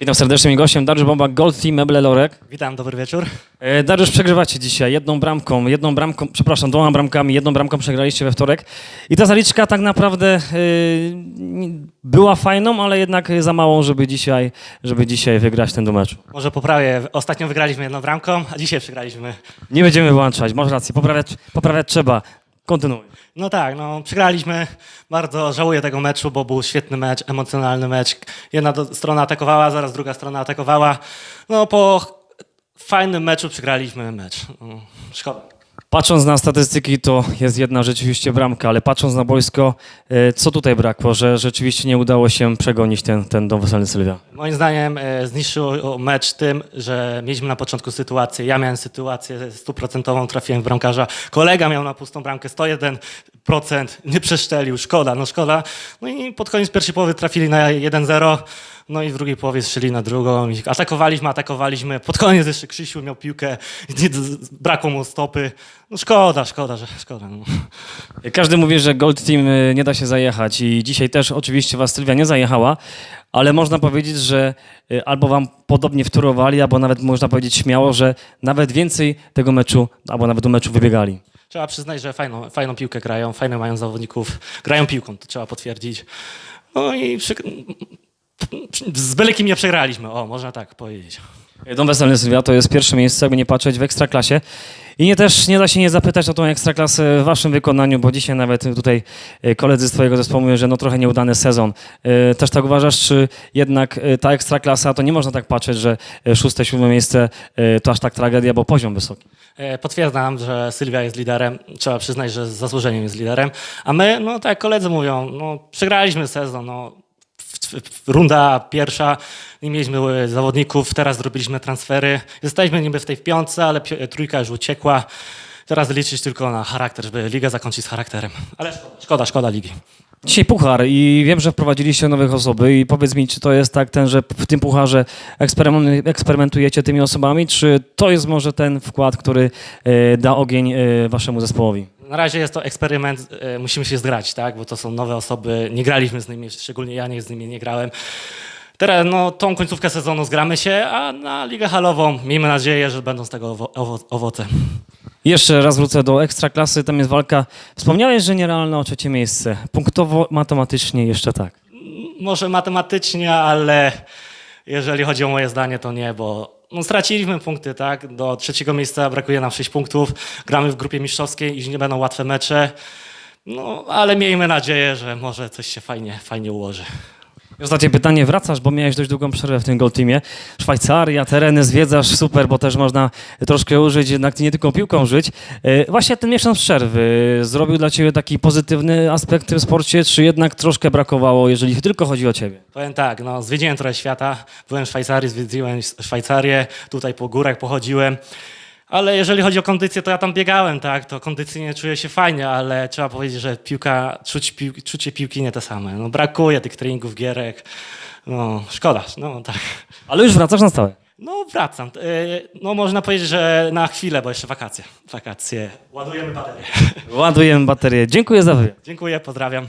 Witam serdecznie, moim gościem Dariusz Bomba, Gold Team Meble Lorek. Witam, dobry wieczór. E, Dariusz, przegrywacie dzisiaj jedną bramką, jedną bramką, przepraszam, dwoma bramkami, jedną bramką przegraliście we wtorek. I ta zaliczka tak naprawdę nie- była fajną, ale jednak za małą, żeby dzisiaj, żeby dzisiaj wygrać ten do meczu. Może poprawię. Ostatnio wygraliśmy jedną bramką, a dzisiaj przegraliśmy. Nie będziemy wyłączać, masz rację, poprawiać, poprawiać trzeba. Kontynuuj. No tak, no przegraliśmy. Bardzo żałuję tego meczu, bo był świetny mecz, emocjonalny mecz. Jedna do, strona atakowała, zaraz druga strona atakowała. No po fajnym meczu przegraliśmy mecz. No, szkoda. Patrząc na statystyki, to jest jedna rzeczywiście bramka, ale patrząc na boisko, e, co tutaj brakło, że rzeczywiście nie udało się przegonić ten, ten dom weselny Sylwia? Moim zdaniem e, zniszczył mecz tym, że mieliśmy na początku sytuację. Ja miałem sytuację stuprocentową, trafiłem w bramkarza. Kolega miał na pustą bramkę 101%, nie przeszczelił. Szkoda, no szkoda. No i pod koniec pierwszej połowy trafili na 1-0. No i w drugiej połowie strzeli na drugą. I atakowaliśmy, atakowaliśmy. Pod koniec jeszcze Krzysiu miał piłkę, brakło mu stopy. No szkoda, szkoda, że szkoda. No. Każdy mówi, że Gold Team y, nie da się zajechać i dzisiaj też oczywiście was Sylwia nie zajechała, ale można powiedzieć, że y, albo wam podobnie wtórowali, albo nawet można powiedzieć śmiało, że nawet więcej tego meczu, albo nawet do meczu wybiegali. Trzeba przyznać, że fajną, fajną piłkę grają, fajne mają zawodników, grają piłką, to trzeba potwierdzić. No i przy... z byle kim nie przegraliśmy, o, można tak powiedzieć. Dom Weselny Sylwia to jest pierwsze miejsce, jakby nie patrzeć, w Ekstraklasie. I nie też nie da się nie zapytać o tą Ekstraklasę w waszym wykonaniu, bo dzisiaj nawet tutaj y, koledzy z twojego zespołu mówią, że no trochę nieudany sezon. Y, Też tak uważasz, czy jednak y, ta Ekstraklasa, to nie można tak patrzeć, że szóste, siódme miejsce to aż tak tragedia, bo poziom wysoki. E, Potwierdzam, że Sylwia jest liderem. Trzeba przyznać, że z zasłużeniem jest liderem. A my, no tak jak koledzy mówią, no, przegraliśmy sezon. No, runda pierwsza, nie mieliśmy e, zawodników, teraz zrobiliśmy transfery. Jesteśmy niby w tej piątce, ale pi- trójka już uciekła. Teraz liczyć tylko na charakter, żeby liga zakończyć z charakterem. Ale szkoda, szkoda, ligi. Dzisiaj puchar i wiem, że wprowadziliście nowych osoby i powiedz mi, czy to jest tak ten, że w tym pucharze eksperymen- eksperymentujecie tymi osobami, czy to jest może ten wkład, który y, da ogień waszemu zespołowi? Na razie jest to eksperyment, e, musimy się zgrać, tak? bo to są nowe osoby, nie graliśmy z nimi, szczególnie ja nie z nimi nie grałem. Teraz no, tą końcówkę sezonu zgramy się, a na Ligę Halową miejmy nadzieję, że będą z tego owo- owo- owoce. Jeszcze raz wrócę do ekstraklasy, tam jest walka. Wspomniałeś, że nierealne o trzecie miejsce. Punktowo, matematycznie jeszcze tak. Może matematycznie, ale jeżeli chodzi o moje zdanie, to nie, bo no, straciliśmy punkty, tak? Do trzeciego miejsca brakuje nam 6 punktów. Gramy w grupie mistrzowskiej i nie będą łatwe mecze. No, ale miejmy nadzieję, że może coś się fajnie, fajnie ułoży. I Ostatnie pytanie, wracasz, bo miałeś dość długą przerwę w tym Gold Teamie. Szwajcaria, tereny zwiedzasz, super, bo też można troszkę użyć, jednak nie tylko piłką żyć. E, Właśnie ten miesiąc przerwy zrobił dla ciebie taki pozytywny aspekt w tym sporcie, czy jednak troszkę brakowało, jeżeli tylko chodzi o ciebie? Powiem tak, no, zwiedziłem trochę świata, byłem w Szwajcarii, zwiedziłem Szwajcarię, tutaj po górach pochodziłem. Ale jeżeli chodzi o kondycję, to ja tam biegałem, tak, to kondycyjnie czuję się fajnie, ale trzeba powiedzieć, że piłka, czuć pił, czucie piłki nie te same. No, brakuje tych treningów, gierek, no szkoda, no tak. Ale już wracasz na stałe. No wracam, Yy, no można powiedzieć, że na chwilę, bo jeszcze wakacje, wakacje, ładujemy baterię. Ładujemy baterię. Dziękuję za wywiad. Dziękuję, pozdrawiam.